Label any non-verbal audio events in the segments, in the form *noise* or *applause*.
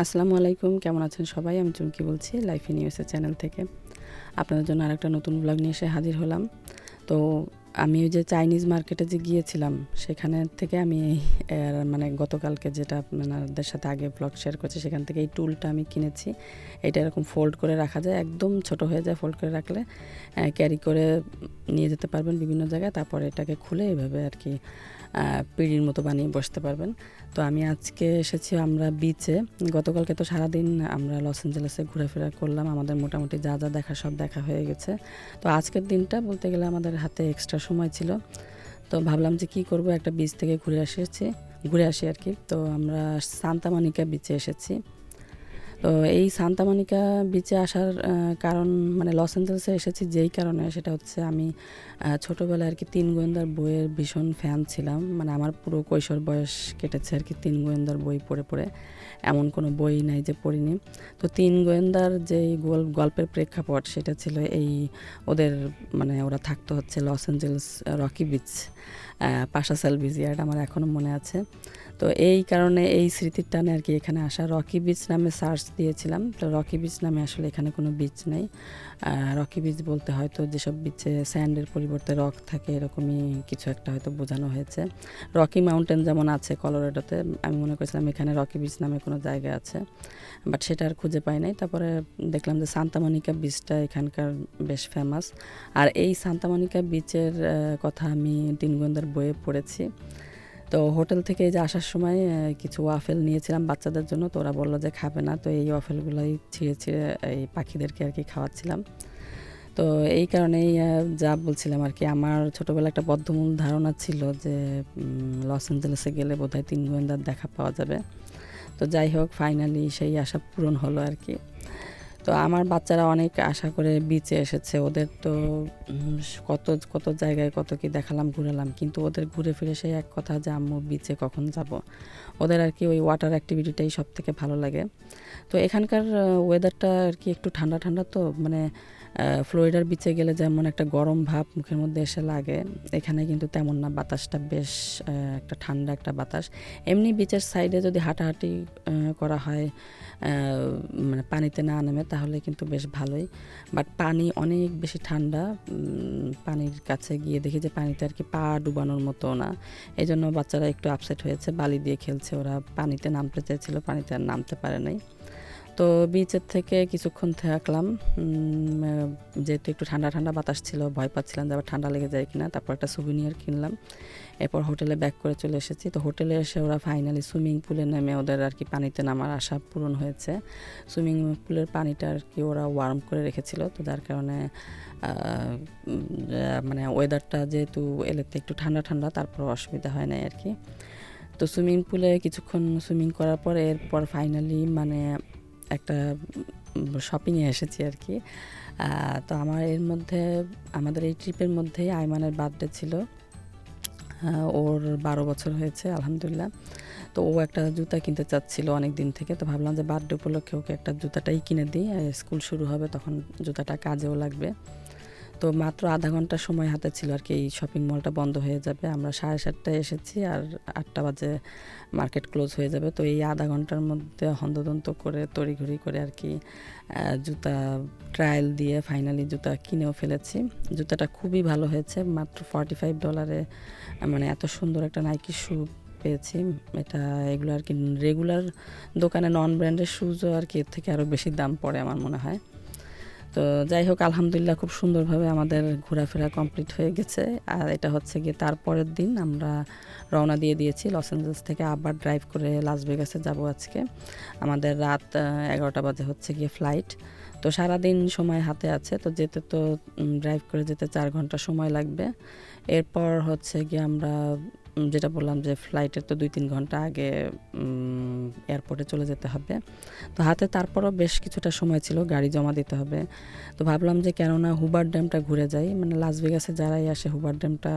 আসসালামু আলাইকুম, কেমন আছেন সবাই? আমি চুমকি বলছি লাইফ নিউজের চ্যানেল থেকে। আপনাদের জন্য আরেকটা নতুন ব্লগ নিয়ে এসে হাজির হলাম। তো আমি ওই যে চাইনিজ মার্কেটে যে গিয়েছিলাম, সেখানে থেকে আমি মানে গতকালকে যেটা আপনাদের সাথে আগে ব্লগ শেয়ার করছি, সেখান থেকে এই টুলটা আমি কিনেছি। এটা এরকম ফোল্ড করে রাখা যায়, একদম ছোট হয়ে যায় ফোল্ড করে রাখলে ক্যারি করে নিয়ে যেতে পারবেন বিভিন্ন জায়গায়, তারপরে এটাকে খুলে এইভাবে আর কি পিঁড়ির মতো বানিয়ে বসতে পারবেন। তো আমি আজকে এসেছি আমরা বিচে গতকালকে তো সারাদিন আমরা লস অ্যাঞ্জেলেসে ঘোরাফেরা করলাম, আমাদের মোটামুটি যা যা দেখা সব দেখা হয়ে গেছে। তো আজকের দিনটা বলতে গেলে আমাদের হাতে এক্সট্রা সময় ছিল। তো ভাবলাম যে কি করব, একটা বিচ থেকে ঘুরে এসেছি ঘুরে আসি আর কি। তো আমরা সান্তামানিকা বিচে এসেছি। তো এই সান্তামানিকা বিচে আসার কারণ মানে লস অ্যাঞ্জেলেসে এসেছি যেই কারণে, সেটা হচ্ছে আমি ছোটোবেলায় আর কি তিন গোয়েন্দার বইয়ের ভীষণ ফ্যান ছিলাম। মানে আমার পুরো কৈশোর বয়স কেটেছে আর কি তিন গোয়েন্দার বই পড়ে পড়ে। এমন কোনো বই নাই যে পড়িনি। তো তিন গোয়েন্দার যেই গল্পের প্রেক্ষাপট, সেটা ছিল এই ওদের মানে ওরা থাকতো হচ্ছে লস অ্যাঞ্জেলেস রকি বিচ পাশা সেলভিজিয়ার্ড আমার এখনও মনে আছে। তো এই কারণে এই স্মৃতির টানে আর কি এখানে আসা। রকি বিচ নামে সার্চ দিয়েছিলাম। তো রকি বিচ নামে আসলে এখানে কোনো বিচ নেই। রকি বিচ বলতে হয়তো যেসব বিচে স্যান্ডের পরিবর্তে রক থাকে এরকমই কিছু একটা হয়তো বোঝানো হয়েছে। রকি মাউন্টেন যেমন আছে কলোরাডোতে আমি মনে করেছিলাম এখানে রকি বিচ নামে কোনো জায়গা আছে। বাট সেটা আর খুঁজে পাই নাই। তারপরে দেখলাম যে সান্তামনিকা বিচটা এখানকার বেশ ফেমাস আর এই সান্তামনিকা বিচের কথা আমি তিন গোয়েন্দার বইয়ে পড়েছি। তো হোটেল থেকে যে আসার সময় কিছু ওয়াফেল নিয়েছিলাম বাচ্চাদের জন্য। তো ওরা বলল যে, খাবে না। তো এই ওয়াফেলগুলোই ছিঁড়ে ছিঁড়ে, এই পাখিদেরকে আর কি খাওয়াচ্ছিলাম। তো এই কারণেই যা বলছিলাম আর কি, আমার ছোটোবেলা একটা বদ্ধমূল ধারণা ছিল যে লস অ্যাঞ্জেলেসে গেলে বোধহয় তিন গোয়েন্দার দেখা পাওয়া যাবে। তো যাই হোক, ফাইনালি সেই আশা পূরণ হলো আর কি। তো আমার বাচ্চারা অনেক আশা করে বিচে এসেছে। ওদের তো কত কত জায়গায় কত কি দেখালাম, ঘুরালাম। কিন্তু ওদের ঘুরে ফিরে সেই এক কথা যে, আম্মু বিচে কখন যাব? ওদের আর কি ওই ওয়াটার অ্যাক্টিভিটিটাই সব থেকে ভালো লাগে। তো এখানকার ওয়েদারটা আর কি একটু ঠান্ডা ঠান্ডা তো মানে ফ্লোরিডার বিচে গেলে যেমন একটা গরম ভাব মুখের মধ্যে এসে লাগে, এখানে কিন্তু তেমন না, বাতাসটা বেশ একটা ঠান্ডা একটা বাতাস। এমনি বিচের সাইডে যদি হাঁটাহাঁটি করা হয় মানে পানিতে না নেমে তাহলে কিন্তু বেশ ভালোই। বাট পানি অনেক বেশি ঠান্ডা পানির কাছে গিয়ে দেখি যে পানিতে আর কি পা ডুবানোর মতো না। এই জন্য বাচ্চারা একটু আপসেট হয়েছে, বালি দিয়ে খেলছে ওরা, পানিতে নামতে চেয়েছিল পানিতে আর নামতে পারে নাই। তো বিচের থেকে কিছুক্ষণ থাকলাম। যেহেতু একটু ঠান্ডা ঠান্ডা বাতাস ছিল, ভয় পাচ্ছিলাম যে আবার ঠান্ডা লেগে যায় কিনা। তারপর একটা সুভিনিয়ার কিনলাম। এরপর হোটেলে ব্যাক করে চলে এসেছি। তো হোটেলে এসে ওরা ফাইনালি সুইমিং পুলে নেমে ওদের আর কি পানিতে নামার আশা পূরণ হয়েছে। সুইমিং পুলের পানিটা আর কি ওরা ওয়ার্ম করে রেখেছিল। তো যার কারণে মানে ওয়েদারটা যেহেতু এলেতে একটু ঠান্ডা ঠান্ডা তারপর অসুবিধা হয় না আর কি। তো সুইমিং পুলে কিছুক্ষণ সুইমিং করার পর এরপর ফাইনালি মানে একটা শপিংয়ে এসেছি আর কি। তো আমার এর মধ্যে, আমাদের এই ট্রিপের মধ্যেই আইমানের বার্থডে ছিল। ওর বারো বছর হয়েছে, আলহামদুলিল্লাহ। তো ও একটা জুতা কিনতে চাচ্ছিল অনেক দিন থেকে। তো ভাবলাম যে বার্থডে উপলক্ষে ওকে একটা জুতাটাই কিনে দিই। স্কুল শুরু হবে, তখন জুতাটা কাজেও লাগবে। তো মাত্র আধা ঘণ্টা সময় হাতে ছিল আর কি, এই শপিং মলটা বন্ধ হয়ে যাবে। আমরা সাড়ে সাতটায় এসেছি আর আটটা বাজে মার্কেট ক্লোজ হয়ে যাবে। তো এই আধা ঘণ্টার মধ্যে হন্তদন্ত করে, তড়িঘড়ি করে আর কি জুতা ট্রায়াল দিয়ে ফাইনালি জুতা কিনেও ফেলেছি। জুতাটা খুবই ভালো হয়েছে, মাত্র ফর্টি ফাইভ ডলারে মানে এত সুন্দর একটা নাইকি শু পেয়েছি। এটা এগুলো আর কি রেগুলার দোকানে নন ব্র্যান্ডের শুজও আর কি, এর থেকে আরও বেশি দাম পড়ে আমার মনে হয়। তো যাই হোক, আলহামদুলিল্লাহ খুব সুন্দরভাবে আমাদের ঘোরাফেরা কমপ্লিট হয়ে গেছে। আর এটা হচ্ছে গিয়ে তারপরের দিন আমরা রওনা দিয়ে দিয়েছি লস অ্যাঞ্জেলস থেকে। আবার ড্রাইভ করে লাস ভেগাসে যাব আজকে। আমাদের রাত এগারোটা বাজে হচ্ছে গিয়ে ফ্লাইট তো সারাদিন সময় হাতে আছে। তো যেতে তো ড্রাইভ করে যেতে চার ঘণ্টা সময় লাগবে। এরপর হচ্ছে গিয়ে আমরা যেটা বললাম যে ফ্লাইটের তো দুই তিন ঘণ্টা আগে এয়ারপোর্টে চলে যেতে হবে। তো হাতে তারপরও বেশ কিছুটা সময় ছিল, গাড়ি জমা দিতে হবে। তো ভাবলাম যে কেননা হুবার ড্যামটা ঘুরে যাই মানে লাস ভেগাসে যারাই আসে হুবার ড্যামটা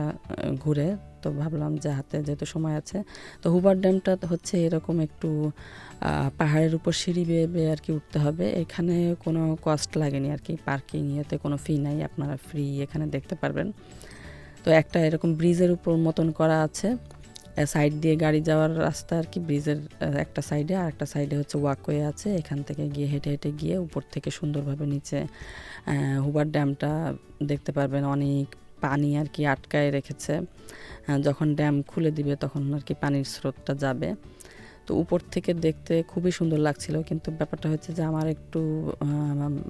ঘুরে, তো ভাবলাম যে হাতে যেহেতু সময় আছে, তো হুবার ড্যামটা হচ্ছে এরকম একটু পাহাড়ের উপর সিঁড়ি বেয়ে বেয়ে আর কি উঠতে হবে। এখানে কোনো কস্ট লাগেনি আর কি পার্কিং ইয়েতে কোনো ফি নাই, আপনারা ফ্রি এখানে দেখতে পারবেন। তো একটা এরকম ব্রিজের উপর মতন করা আছে। সাইড দিয়ে গাড়ি যাওয়ার রাস্তা আর কি, ব্রিজের একটা সাইডে আর একটা সাইডে হচ্ছে ওয়াকওয়ে আছে। এখান থেকে গিয়ে হেঁটে হেঁটে গিয়ে উপর থেকে সুন্দরভাবে নিচে হুবার ড্যামটা দেখতে পারবেন। অনেক পানি আর কি আটকায় রেখেছে। যখন ড্যাম খুলে দিবে তখন আর কি পানির স্রোতটা যাবে। তো উপর থেকে দেখতে খুবই সুন্দর লাগছিল। কিন্তু ব্যাপারটা হচ্ছে যে আমার একটু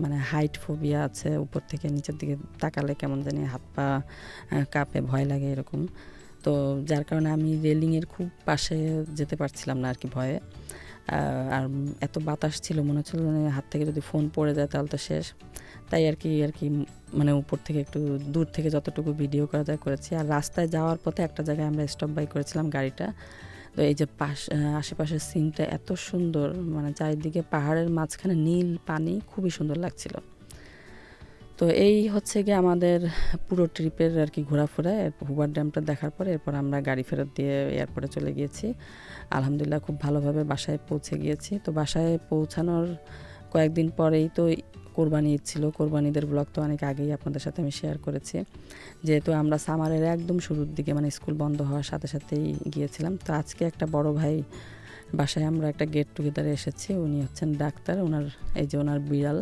মানে হাইট ফোবিয়া আছে উপর থেকে নিচের দিকে তাকালে কেমন জানি হাত পা কাঁপে, ভয় লাগে এরকম। তো যার কারণে আমি রেলিংয়ের খুব পাশে যেতে পারছিলাম না আর কি ভয়ে আর এত বাতাস ছিল, মনে হচ্ছিল হাত থেকে যদি ফোন পড়ে যায় তাহলে তো শেষ। তাই আর কি আর কি মানে উপর থেকে একটু দূর থেকে যতটুকু ভিডিও করা যায় করেছি। আর রাস্তায় যাওয়ার পথে একটা জায়গায় আমরা স্টপ বাই করেছিলাম গাড়িটা। তো এই যে পাশ আশেপাশের সিনটা এত সুন্দর মানে চারিদিকে পাহাড়ের মাঝখানে নীল পানি, খুবই সুন্দর লাগছিল। তো এই হচ্ছে গিয়ে আমাদের পুরো ট্রিপের আর কি ঘোরাফেরা। হুবার ড্যামটা দেখার পরে এরপর আমরা গাড়ি ফেরত দিয়ে এয়ারপোর্টে চলে গিয়েছি। আলহামদুলিল্লাহ খুব ভালোভাবে বাসায় পৌঁছে গিয়েছি। তো বাসায় পৌঁছানোর কয়েকদিন পরেই তো কোরবানি ঈদ ছিল কোরবানিদের ব্লগ তো অনেক আগেই আপনাদের সাথে আমি শেয়ার করেছি। যেহেতু আমরা সামারের একদম শুরুর দিকে মানে স্কুল বন্ধ হওয়ার সাথে সাথেই গিয়েছিলাম। তো আজকে একটা বড় ভাই বাসায় আমরা একটা গেট টুগেদারে এসেছি উনি হচ্ছেন ডাক্তার ওনার এই যে ওনার বিড়াল।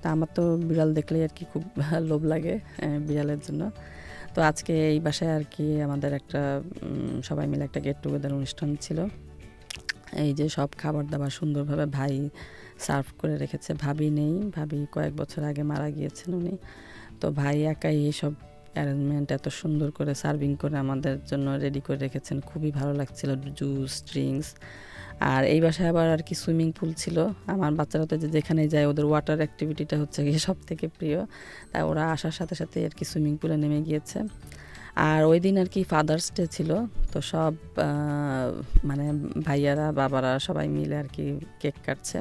তা আমার তো বিড়াল দেখলেই আর কি খুব *laughs* লোভ লাগে আহ, বিড়ালের জন্য। তো আজকে এই বাসায় আর কি আমাদের একটা সবাই মিলে একটা গেট টুগেদার অনুষ্ঠান ছিল। এই যে সব খাবার দাবার সুন্দরভাবে ভাই সার্ভ করে রেখেছে। ভাবি নেই। ভাবি কয়েক বছর আগে মারা গিয়েছেন উনি। তো ভাই একাই এইসব অ্যারেঞ্জমেন্ট এত সুন্দর করে সার্ভিং করে আমাদের জন্য রেডি করে রেখেছেন। খুবই ভালো লাগছিল জুস ড্রিঙ্কস আর এই বাসায় আবার আর কি সুইমিং পুল ছিল। আমার বাচ্চারা তো যেখানে যায় ওদের ওয়াটার অ্যাক্টিভিটিটা হচ্ছে গিয়ে সব থেকে প্রিয়। তাই ওরা আসার সাথে সাথে আর কি সুইমিং পুলে নেমে গিয়েছে। আর ওই দিন আর কি ফাদার্স ডে ছিল। তো সব মানে ভাইয়ারা, বাবারা সবাই মিলে আর কি কেক কাটছে।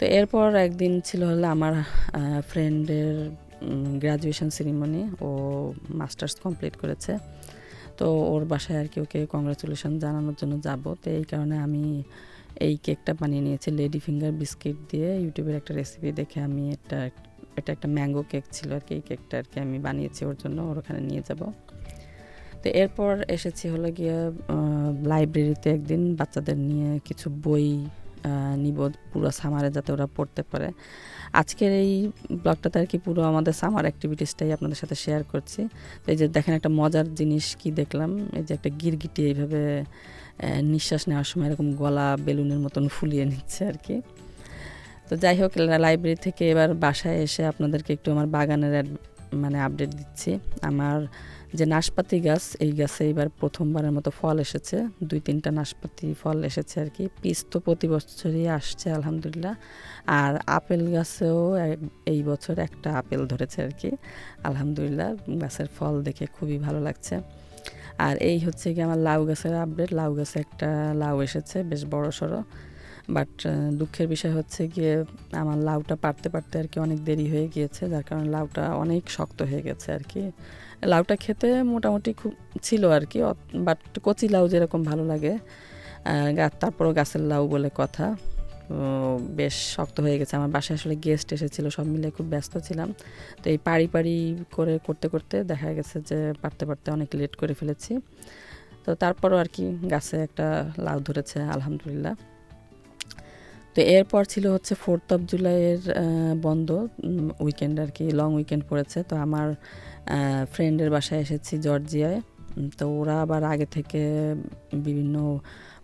তো এরপর একদিন ছিল হলো আমার ফ্রেন্ডের গ্র্যাজুয়েশন সেরিমনি ও মাস্টার্স কমপ্লিট করেছে। তো ওর বাসায় আর কি ওকে কংগ্রাচুলেশন জানানোর জন্য যাব। তো এই কারণে আমি এই কেকটা বানিয়ে নিয়েছি লেডি ফিঙ্গার বিস্কিট দিয়ে। ইউটিউবের একটা রেসিপি দেখে আমি এটা এটা একটা ম্যাঙ্গো কেক ছিল আর কি, এই কেকটা আর কি আমি বানিয়েছি ওর জন্য, ওর ওখানে নিয়ে যাব। তো এরপর এসেছি হলো গিয়ে লাইব্রেরিতে একদিন বাচ্চাদের নিয়ে কিছু বই নিব পুরো সামারে যাতে ওরা পড়তে পারে। আজকের এই ব্লগটাতে আর কি পুরো আমাদের সামার অ্যাক্টিভিটিসটাই আপনাদের সাথে শেয়ার করছি। তো এই যে দেখেন একটা মজার জিনিস কি দেখলাম? এই যে একটা গিরগিটি এইভাবে নিঃশ্বাস নেওয়ার সময় এরকম গলা বেলুনের মতন ফুলিয়ে নিচ্ছে আর কি। তো যাই হোক লাইব্রেরি থেকে এবার বাসায় এসে আপনাদেরকে একটু আমার বাগানের মানে আপডেট দিচ্ছি। আমার যে নাশপাতি গাছ, এই গাছে এবার প্রথমবারের মতো ফল এসেছে। দুই তিনটা নাশপাতি ফল এসেছে আর কি। পিস তো প্রতি বছরই আসছে, আলহামদুলিল্লাহ। আর আপেল গাছেও এই বছর একটা আপেল ধরেছে আর কি। আলহামদুলিল্লাহ, গাছের ফল দেখে খুবই ভালো লাগছে। আর এই হচ্ছে কি আমার লাউ গাছের আপডেট লাউ গাছে একটা লাউ এসেছে, বেশ বড় সড়ো বাট দুঃখের বিষয় হচ্ছে গিয়ে আমার লাউটা পারতে পারতে আর কি অনেক দেরি হয়ে গিয়েছে যার কারণে লাউটা অনেক শক্ত হয়ে গেছে আর কি। লাউটা খেতে মোটামুটি খুব ছিল আর কি বাট কচি লাউ যেরকম ভালো লাগে আহ, গা- তারপরও গাছের লাউ বলে কথা। বেশ শক্ত হয়ে গেছে। আমার বাসায় আসলে গেস্ট এসেছিল সব মিলে খুব ব্যস্ত ছিলাম। তো এই পাড়ি পাড়ি করে করতে করতে দেখা গেছে যে পারতে পারতে অনেক লেট করে ফেলেছি। তো তারপরও আর কি গাছে একটা লাউ ধরেছে আলহামদুলিল্লাহ। তো এরপর ছিল হচ্ছে ফোর্থ অফ জুলাইয়ের বন্ধ উইকেন্ড আর কি লং উইকেন্ড পড়েছে। তো আমার ফ্রেন্ডের বাসায় এসেছি জর্জিয়ায়। তো ওরা আবার আগে থেকে বিভিন্ন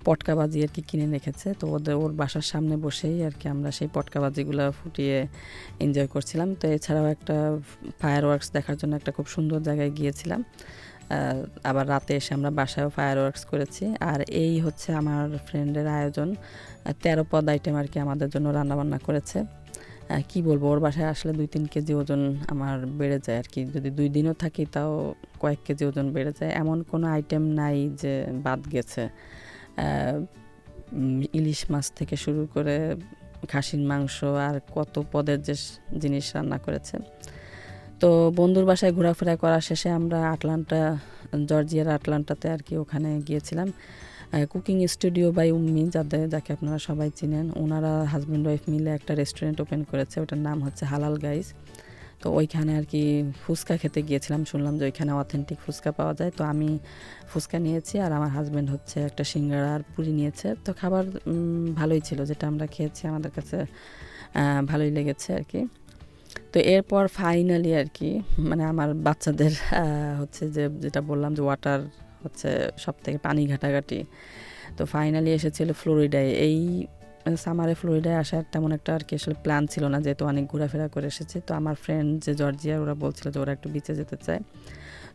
পটকাবাজি আর কি কিনে রেখেছে। তো ওদের, ওর বাসার সামনে বসেই আর কি আমরা সেই পটকাবাজিগুলো ফুটিয়ে এনজয় করছিলাম। তো এছাড়াও একটা ফায়ার ওয়ার্কস দেখার জন্য একটা খুব সুন্দর জায়গায় গিয়েছিলাম। আবার রাতে এসে আমরা বাসায়ও ফায়ার ওয়ার্কস করেছি। আর এই হচ্ছে আমার ফ্রেন্ডের আয়োজন। তেরো পদ আইটেম আর কি আমাদের জন্য রান্নাবান্না করেছে। কি বলব, ওর বাসায় আসলে দুই তিন কেজি ওজন আমার বেড়ে যায় আর কি। যদি দুই দিনও থাকি তাও কয়েক কেজি ওজন বেড়ে যায়। এমন কোনো আইটেম নাই যে বাদ গেছে। ইলিশ মাছ থেকে শুরু করে খাসির মাংস আর কত পদের যে জিনিস রান্না করেছে। তো বন্ধুর বাসায় ঘোরাফেরা করা শেষে আমরা আটলান্টা, জর্জিয়ার আটলান্টাতে আর কি ওখানে গিয়েছিলাম। কুকিং স্টুডিও বাই উম্মি যাদের, যাকে আপনারা সবাই চিনেন। ওনারা হাজব্যান্ড ওয়াইফ মিলে একটা রেস্টুরেন্ট ওপেন করেছে। ওটার নাম হচ্ছে হালাল গাইস। তো ওইখানে আর কি ফুচকা খেতে গিয়েছিলাম। শুনলাম যে ওইখানে অথেন্টিক ফুচকা পাওয়া যায়। তো আমি ফুচকা নিয়েছি আর আমার হাজব্যান্ড হচ্ছে একটা সিঙ্গারা আর পুরি নিয়েছে। তো খাবার ভালোই ছিল। যেটা আমরা খেয়েছি, আমাদের কাছে ভালোই লেগেছে আর কি। তো এরপর ফাইনালি আর কি মানে আমার বাচ্চাদের হচ্ছে যে যেটা বললাম যে ওয়াটার হচ্ছে সব থেকে পানি ঘাটাঘাটি। তো ফাইনালি এসেছিল ফ্লোরিডায়। এই সামারে ফ্লোরিডায় আসার তেমন একটা আর কি আসলে প্ল্যান ছিল না, যেহেতু অনেক ঘোরাফেরা করে এসেছে। তো আমার ফ্রেন্ড যে জর্জিয়া ওরা বলছিল যে ওরা একটু বিচে যেতে চায়।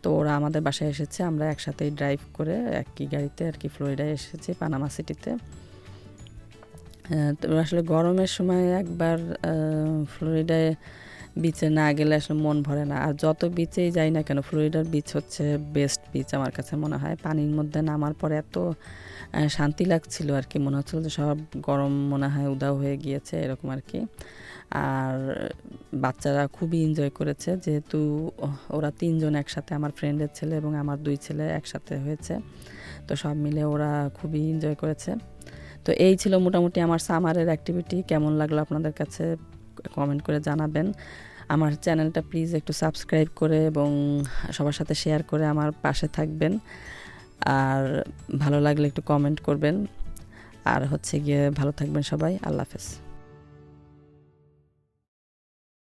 তো ওরা আমাদের বাসায় এসেছে, আমরা একসাথেই ড্রাইভ করে একই গাড়িতে আর কি ফ্লোরিডায় এসেছি পানামা সিটিতে তো আসলে গরমের সময় একবার ফ্লোরিডায় বিচে না গেলে আসলে মন ভরে না। আর যত বিচেই যাই না কেন, ফ্লোরিডার বিচ হচ্ছে বেস্ট বিচ আমার কাছে মনে হয়। পানির মধ্যে নামার পরে এত শান্তি লাগছিল আর কি মনে হচ্ছিল যে সব গরম মনে হয় উদাও হয়ে গিয়েছে, এরকম আর কি আর বাচ্চারা খুবই এনজয় করেছে। যেহেতু ওরা তিনজন একসাথে আমার ফ্রেন্ডের ছেলে এবং আমার দুই ছেলে একসাথে হয়েছে। তো সব মিলে ওরা খুবই এনজয় করেছে। তো এই ছিল মোটামুটি আমার সামারের অ্যাক্টিভিটি কেমন লাগল আপনাদের কাছে? কমেন্ট করে জানাবেন। আমার চ্যানেলটা প্লিজ একটু সাবস্ক্রাইব করে এবং সবার সাথে শেয়ার করে আমার পাশে থাকবেন। আর ভালো লাগলে একটু কমেন্ট করবেন। আর হচ্ছে গিয়ে ভালো থাকবেন সবাই। আল্লাহ হাফেজ।